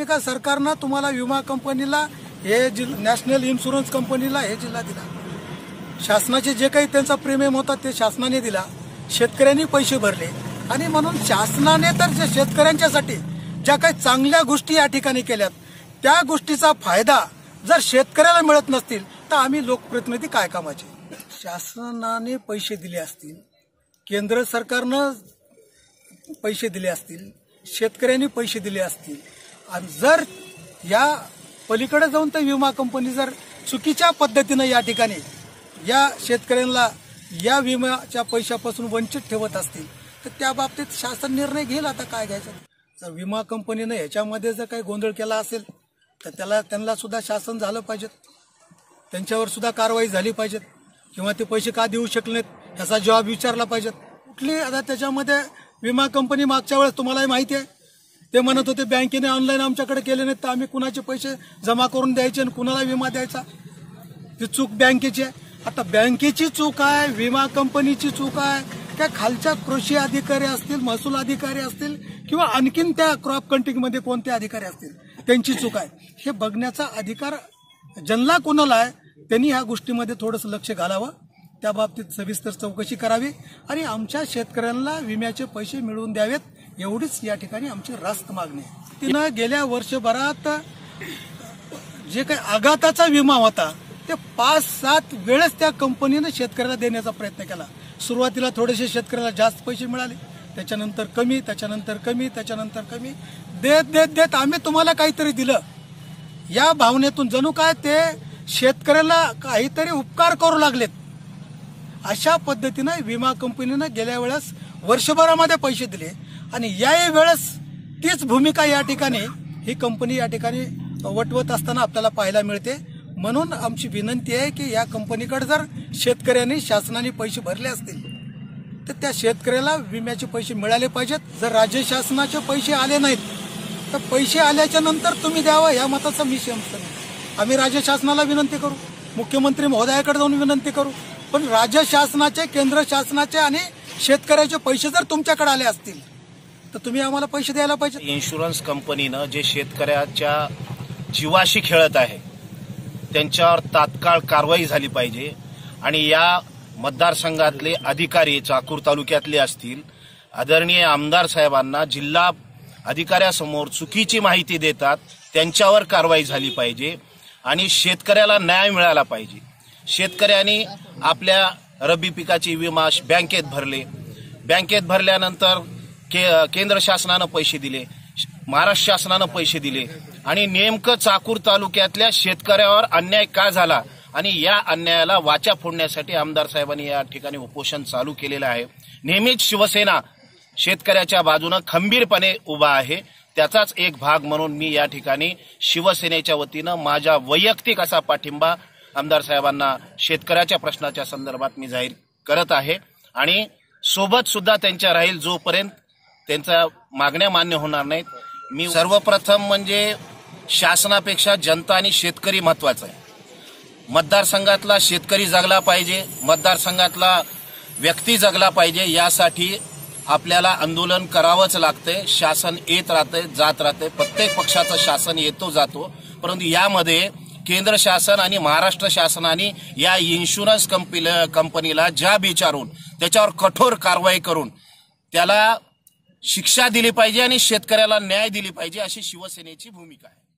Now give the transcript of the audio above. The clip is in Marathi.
मी का सरकारनं तुम्हाला विमा कंपनीला हे जिल नॅशनल इन्शुरन्स कंपनीला हे जिल्हा दिला. शासनाचे जे काही त्यांचा प्रीमियम होता ते शासनाने दिला. शेतकऱ्यांनी पैसे भरले. आणि म्हणून शासनाने तर जे शेतकऱ्यांच्यासाठी ज्या काही चांगल्या गोष्टी या ठिकाणी केल्यात त्या गोष्टीचा फायदा जर शेतकऱ्याला मिळत नसतील तर आम्ही लोकप्रतिनिधी काय कामाचे? शासनाने पैसे दिले असतील केंद्र सरकारनं पैसे दिले असतील शेतकऱ्यांनी पैसे दिले असतील आणि जर या पलीकडे जाऊन तर विमा कंपनी जर चुकीच्या पद्धतीनं या ठिकाणी या शेतकऱ्यांना या विम्याच्या पैशापासून वंचित ठेवत असतील तर त्या बाबतीत शासन निर्णय घेईल आता काय घ्यायचं. जर विमा कंपनीनं ह्याच्यामध्ये जर काही गोंधळ केला असेल तर त्याला त्यांना सुद्धा शासन झालं पाहिजे त्यांच्यावर सुद्धा कारवाई झाली पाहिजे किंवा ते पैसे का देऊ शकले नाहीत ह्याचा जबाब विचारला पाहिजे कुठली आता त्याच्यामध्ये विमा कंपनी मागच्या वेळेस तुम्हालाही माहिती आहे ते म्हणत होते बँकेने ऑनलाईन आमच्याकडे केले नाहीत तर आम्ही कुणाचे पैसे जमा करून द्यायचे आणि कुणाला विमा द्यायचा? ती चूक बँकेची आहे. आता बँकेची चूक आहे विमा कंपनीची चूक आहे त्या खालच्या कृषी अधिकारी असतील महसूल अधिकारी असतील किंवा आणखीन त्या क्रॉप कंट्रीमध्ये कोणते अधिकारी असतील त्यांची चूक आहे. हे बघण्याचा अधिकार ज्यांना कोणाला आहे त्यांनी ह्या गोष्टीमध्ये थोडंसं लक्ष घालावं. त्या बाबतीत सविस्तर चौकशी करावी आणि आमच्या शेतकऱ्यांना विम्याचे पैसे मिळवून द्यावेत. एवढीच या ठिकाणी आमची रास्त मागणी आहे. तिनं गेल्या वर्षभरात जे काही आघाताचा विमा होता ते पाच सात वेळेस त्या कंपनीनं शेतकऱ्याला देण्याचा प्रयत्न केला. सुरुवातीला थोडेसे शेतकऱ्याला जास्त पैसे मिळाले त्याच्यानंतर कमी त्याच्यानंतर कमी त्याच्यानंतर कमी. देत देत देत आम्ही तुम्हाला काहीतरी दिलं. या भावनेतून जणू काय ते शेतकऱ्याला काहीतरी उपकार करू लागलेत. अशा पद्धतीनं विमा कंपनीनं गेल्या वेळेस वर्षभरामध्ये पैसे दिले. आणि याही वेळेस तीच भूमिका या ठिकाणी ही कंपनी या ठिकाणी वटवत असताना आपल्याला पाहायला मिळते. म्हणून आमची विनंती आहे की या कंपनीकडे जर शेतकऱ्यांनी शासनाने पैसे भरले असतील तर त्या शेतकऱ्याला विम्याचे पैसे मिळाले पाहिजेत. जर राज्य शासनाचे पैसे आले नाहीत तर पैसे आल्याच्यानंतर तुम्ही द्यावा या मताचा मी सहमत आम्ही राज्य शासनाला विनंती करू मुख्यमंत्री महोदयाकडे जाऊन विनंती करू. पण राज्य शासनाचे केंद्र शासनाचे आणि शेतकऱ्याचे पैसे जर तुमच्याकडे आले असतील तर तुम्ही आम्हाला पैसे द्यायला पाहिजे इन्शुरन्स कंपनीनं जे शेतकऱ्याच्या जीवाशी खेळत आहे त्यांच्यावर तात्काळ कारवाई झाली पाहिजे. आणि या मतदारसंघातले अधिकारी चाकूर तालुक्यातले असतील आदरणीय आमदार साहेबांना जिल्हा अधिकाऱ्यासमोर चुकीची माहिती देतात त्यांच्यावर कारवाई झाली पाहिजे. आणि शेतकऱ्याला न्याय मिळाला पाहिजे. शेतकऱ्यांनी आपल्या रब्बी पिकाची विमा बँकेत भरले. बँकेत भरल्यानंतर के केंद्र शासनानं पैसे दिले महाराष्ट्र शासनानं पैसे दिले. आणि नेमकं चाकूर तालुक्यातल्या शेतकऱ्यावर अन्याय का झाला? आणि या अन्यायाला वाचा फोडण्यासाठी आमदार साहेबांनी या ठिकाणी उपोषण चालू केलेलं आहे. नेहमीच शिवसेना शेतकऱ्याच्या बाजूनं खंबीरपणे उभा आहे. त्याचाच एक भाग म्हणून मी या ठिकाणी शिवसेनेच्या वतीनं माझ्या वैयक्तिक असा पाठिंबा आमदार साहेबांना शेतकऱ्याच्या प्रश्नाच्या संदर्भात मी जाहीर करत आहे. आणि सोबत सुद्धा त्यांच्या राहील जोपर्यंत त्यांच्या मागण्या मान्य होणार नाहीत. मी सर्वप्रथम म्हणजे शासनापेक्षा जनता आणि शेतकरी महत्त्वाचा आहे. मतदारसंघातला शेतकरी जगला पाहिजे मतदारसंघातला व्यक्ती जगला पाहिजे यासाठी आपल्याला आंदोलन करावंच लागतंय. शासन येत राहतंय जात राहतंय. प्रत्येक पक्षाचं शासन येतो जातो. परंतु यामध्ये केंद्र शासन आणि महाराष्ट्र शासनाने या इन्शुरन्स कंपनीला ज्या विचारून त्याच्यावर कठोर कारवाई करून त्याला शिक्षा दिली पाहिजे आणि शेतकऱ्याला न्याय दिली पाहिजे अशी शिवसेनेची भूमिका आहे.